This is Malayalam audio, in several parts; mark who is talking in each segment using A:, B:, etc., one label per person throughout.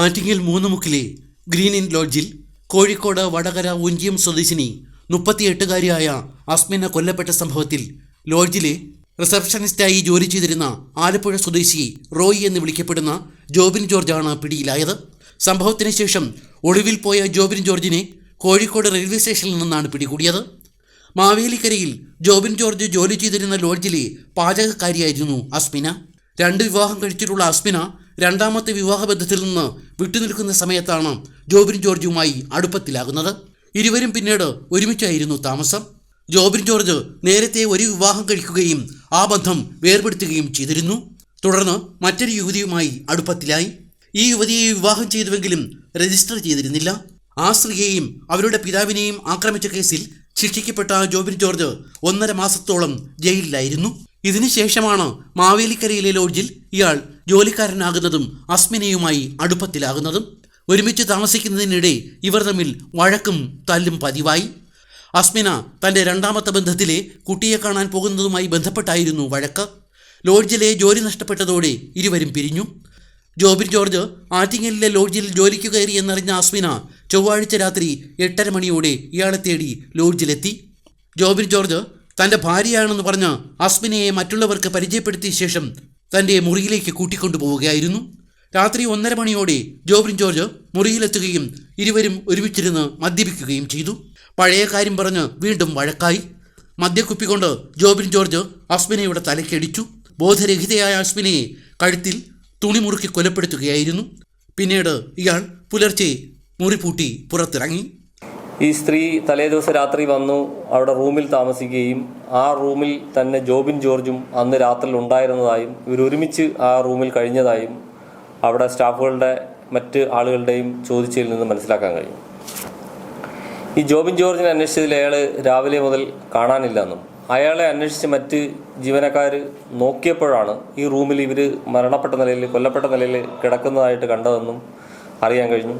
A: ആറ്റിങ്ങൽ മൂന്നുമുക്കിലെ ഗ്രീൻ ഇൻ ലോഡ്ജിൽ കോഴിക്കോട് വടകര ഉഞ്ചിയം സ്വദേശിനി മുപ്പത്തിയെട്ടുകാരിയായ അസ്മിന കൊല്ലപ്പെട്ട സംഭവത്തിൽ ലോഡ്ജിലെ റിസപ്ഷനിസ്റ്റായി ജോലി ചെയ്തിരുന്ന ആലപ്പുഴ സ്വദേശി റോയി എന്ന് വിളിക്കപ്പെടുന്ന ജോബിൻ ജോർജാണ് പിടിയിലായത്. സംഭവത്തിന് ശേഷം ഒളിവിൽ പോയ ജോബിൻ ജോർജിനെ കോഴിക്കോട് റെയിൽവേ സ്റ്റേഷനിൽ നിന്നാണ് പിടികൂടിയത്. മാവേലിക്കരയിൽ ജോബിൻ ജോർജ് ജോലി ചെയ്തിരുന്ന ലോഡ്ജിലെ പാചകക്കാരിയായിരുന്നു അസ്മിന. രണ്ട് വിവാഹം കഴിച്ചിട്ടുള്ള അസ്മിന രണ്ടാമത്തെ വിവാഹബന്ധത്തിൽ നിന്ന് വിട്ടുനിൽക്കുന്ന സമയത്താണ് ജോബിൻ ജോർജുമായി അടുപ്പത്തിലാകുന്നത്. ഇരുവരും പിന്നീട് ഒരുമിച്ചായിരുന്നു താമസം. ജോബിൻ ജോർജ് നേരത്തെ ഒരു വിവാഹം കഴിക്കുകയും ആ ബന്ധം വേർപെടുത്തുകയും ചെയ്തിരുന്നു. തുടർന്ന് മറ്റൊരു യുവതിയുമായി അടുപ്പത്തിലായി. ഈ യുവതിയെ വിവാഹം ചെയ്തുവെങ്കിലും രജിസ്റ്റർ ചെയ്തിരുന്നില്ല. ആ സ്ത്രീയെയും അവരുടെ പിതാവിനെയും ആക്രമിച്ച കേസിൽ ശിക്ഷിക്കപ്പെട്ട ജോബിൻ ജോർജ് ഒന്നര മാസത്തോളം ജയിലിലായിരുന്നു. ഇതിനുശേഷമാണ് മാവേലിക്കരയിലെ ലോഡ്ജിൽ ഇയാൾ ജോലിക്കാരനാകുന്നതും അസ്മിനയുമായി അടുപ്പത്തിലാകുന്നതും ഒരുമിച്ച് താമസിക്കുന്നതിനിടെ ഇവർ തമ്മിൽ വഴക്കും തല്ലും പതിവായി. അസ്മിന തന്റെ രണ്ടാമത്തെ ബന്ധത്തിലെ കുട്ടിയെ കാണാൻ പോകുന്നതുമായി ബന്ധപ്പെട്ടായിരുന്നു വഴക്ക്. ലോഡ്ജിലെ ജോലി നഷ്ടപ്പെട്ടതോടെ ഇരുവരും പിരിഞ്ഞു. ജോബിൻ ജോർജ് ആറ്റിങ്ങലിലെ ലോഡ്ജിൽ ജോലിക്ക് കയറി എന്നറിഞ്ഞ അസ്മിന ചൊവ്വാഴ്ച രാത്രി എട്ടര മണിയോടെ ഇയാളെ തേടി ലോഡ്ജിലെത്തി. ജോബിൻ ജോർജ് തന്റെ ഭാര്യയാണെന്ന് പറഞ്ഞ് അസ്മിനയെ മറ്റുള്ളവർക്ക് പരിചയപ്പെടുത്തിയ ശേഷം തന്റെ മുറിയിലേക്ക് കൂട്ടിക്കൊണ്ടുപോവുകയായിരുന്നു രാത്രി ഒന്നര മണിയോടെ ജോബിൻ ജോർജ് മുറിയിലെത്തുകയും ഇരുവരും ഒരുമിച്ചിരുന്ന് മദ്യപിക്കുകയും ചെയ്തു. പഴയ കാര്യം പറഞ്ഞ് വീണ്ടും വഴക്കായി. മദ്യക്കുപ്പി കൊണ്ട് ജോബിൻ ജോർജ് അസ്മിനയുടെ തലക്കടിച്ചു. ബോധരഹിതയായ അസ്മിനയെ കഴുത്തിൽ തുണി മുറുക്കി കൊലപ്പെടുത്തുകയായിരുന്നു. പിന്നീട് ഇയാൾ പുലർച്ചെ മുറി പൂട്ടി പുറത്തിറങ്ങി.
B: ഈ സ്ത്രീ തലേ ദിവസം രാത്രി വന്നു അവിടെ റൂമിൽ താമസിക്കുകയും ആ റൂമിൽ തന്നെ ജോബിൻ ജോർജും അന്ന് രാത്രിയിൽ ഉണ്ടായിരുന്നതായും ഇവരൊരുമിച്ച് ആ റൂമിൽ കഴിഞ്ഞതായും അവിടെ സ്റ്റാഫുകളുടെ മറ്റ് ആളുകളുടെയും ചോദിച്ചതിൽ നിന്ന് മനസ്സിലാക്കാൻ കഴിയും. ഈ ജോബിൻ ജോർജിനെ അന്വേഷിച്ചതിൽ അയാൾ രാവിലെ മുതൽ കാണാനില്ലെന്നും അയാളെ അന്വേഷിച്ച് മറ്റ് ജീവനക്കാർ നോക്കിയപ്പോഴാണ് ഈ റൂമിൽ ഇവർ മരണപ്പെട്ട നിലയിൽ കൊല്ലപ്പെട്ട നിലയിൽ കിടക്കുന്നതായിട്ട് കണ്ടതെന്നും അറിയാൻ കഴിഞ്ഞു.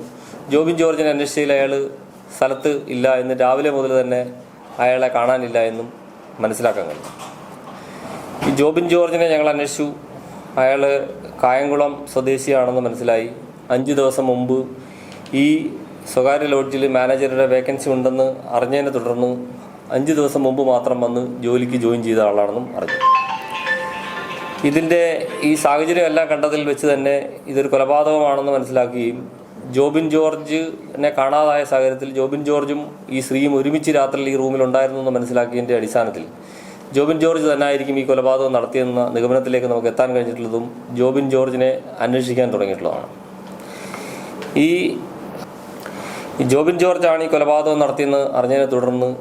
B: ജോബിൻ ജോർജിനെ അന്വേഷിച്ചതിൽ അയാൾ സ്ഥലത്ത് ഇല്ല എന്ന് രാവിലെ മുതൽ തന്നെ അയാളെ കാണാനില്ല എന്നും മനസ്സിലാക്കാൻ കഴിഞ്ഞു ഈ ജോബിൻ ജോർജിനെ ഞങ്ങൾ അന്വേഷിച്ചു. അയാൾ കായംകുളം സ്വദേശിയാണെന്ന് മനസ്സിലായി. അഞ്ച് ദിവസം മുമ്പ് ഈ സ്വകാര്യ ലോഡ്ജിൽ മാനേജറുടെ വേക്കൻസി ഉണ്ടെന്ന് അറിഞ്ഞതിനെ തുടർന്ന് അഞ്ച് ദിവസം മുമ്പ് മാത്രം വന്ന് ജോലിക്ക് ജോയിൻ ചെയ്ത ആളാണെന്നും അറിഞ്ഞു. ഇതിന്റെ ഈ സാഹചര്യമെല്ലാം കണ്ടതിൽ വെച്ച് തന്നെ ഇതൊരു കൊലപാതകമാണെന്ന് മനസ്സിലാക്കുകയും ജോബിൻ ജോർജിനെ കാണാതായ സാഹചര്യത്തിൽ ജോബിൻ ജോർജും ഈ സ്ത്രീയും ഒരുമിച്ച് രാത്രിയിൽ ഈ റൂമിൽ ഉണ്ടായിരുന്നു എന്ന് മനസ്സിലാക്കിയതിന്റെ അടിസ്ഥാനത്തിൽ ജോബിൻ ജോർജ് തന്നെ ആയിരിക്കും ഈ കൊലപാതകം നടത്തിയെന്ന നിഗമനത്തിലേക്ക് നമുക്ക് എത്താൻ കഴിഞ്ഞിട്ടുള്ളതും ജോബിൻ ജോർജിനെ അന്വേഷിക്കാൻ തുടങ്ങിയിട്ടുള്ളതാണ്. ഈ ജോബിൻ ജോർജാണ് ഈ കൊലപാതകം നടത്തിയെന്ന് അറിഞ്ഞതിനെ തുടർന്ന്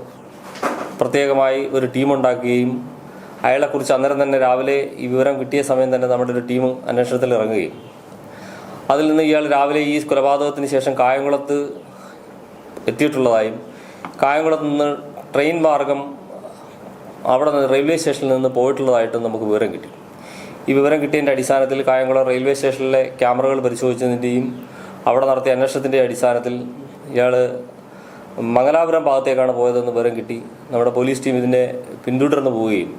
B: പ്രത്യേകമായി ഒരു ടീം ഉണ്ടാക്കുകയും അയാളെക്കുറിച്ച് അന്നേരം തന്നെ രാവിലെ ഈ വിവരം കിട്ടിയ സമയം തന്നെ നമ്മുടെ ഒരു ടീം അന്വേഷണത്തിൽ ഇറങ്ങുകയും അതിൽ നിന്ന് ഇയാൾ രാവിലെ ഈ കൊലപാതകത്തിന് ശേഷം കായംകുളത്ത് എത്തിയിട്ടുള്ളതായും കായംകുളത്ത് നിന്ന് ട്രെയിൻ മാർഗം അവിടെ നിന്ന് റെയിൽവേ സ്റ്റേഷനിൽ നിന്ന് പോയിട്ടുള്ളതായിട്ടും നമുക്ക് വിവരം കിട്ടി. ഈ വിവരം കിട്ടിയതിന്റെ അടിസ്ഥാനത്തിൽ കായംകുളം റെയിൽവേ സ്റ്റേഷനിലെ ക്യാമറകൾ പരിശോധിച്ചതിന്റെയും അവിടെ നടത്തിയ അന്വേഷണത്തിന്റെ അടിസ്ഥാനത്തിൽ ഇയാൾ മംഗലാപുരം ഭാഗത്തേക്കാണ് പോയതെന്ന് വിവരം കിട്ടി. നമ്മുടെ പോലീസ് ടീം ഇതിനെ പിന്തുടർന്ന് പോവുകയും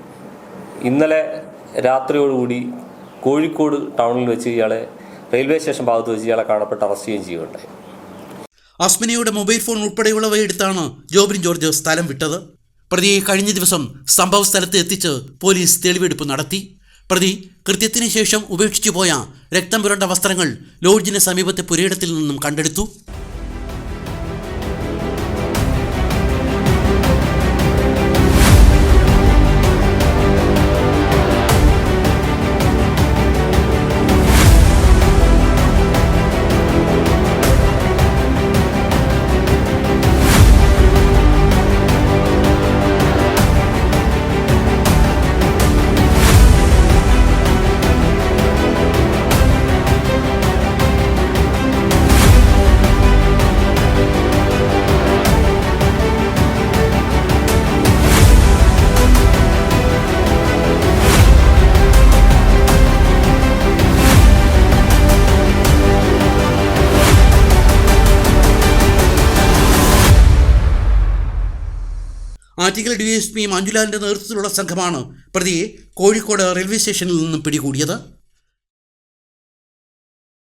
B: ഇന്നലെ രാത്രിയോടുകൂടി കോഴിക്കോട് ടൗണിൽ വെച്ച് ഇയാളെ റെയിൽവേ സ്റ്റേഷൻ ഭാഗത്ത് വെച്ച് ഇയാളെ കാണപ്പെട്ട് അറസ്റ്റ് ചെയ്യുകയും ചെയ്യുകയുണ്ടായി.
A: അസ്മിനയുടെ മൊബൈൽ ഫോൺ ഉൾപ്പെടെയുള്ളവ എടുത്താണ് ജോബിൻ ജോർജ് സ്ഥലം വിട്ടത്. പ്രതിയെ കഴിഞ്ഞ ദിവസം സംഭവ സ്ഥലത്ത് എത്തിച്ച് പോലീസ് തെളിവെടുപ്പ് നടത്തി. പ്രതി കൃത്യത്തിന് ശേഷം ഉപേക്ഷിച്ചു പോയ രക്തം പുരണ്ട വസ്ത്രങ്ങൾ ലോഡ്ജിന് സമീപത്തെ പുരയിടത്തിൽ നിന്നും കണ്ടെടുത്തു. ആറ്റിങ്ങൽ ഡി എസ് പി അഞ്ജുലാലിന്റെ നേതൃത്വത്തിലുള്ള സംഘമാണ് പ്രതിയെ കോഴിക്കോട് റെയിൽവേ സ്റ്റേഷനിൽ നിന്നും പിടികൂടിയത്.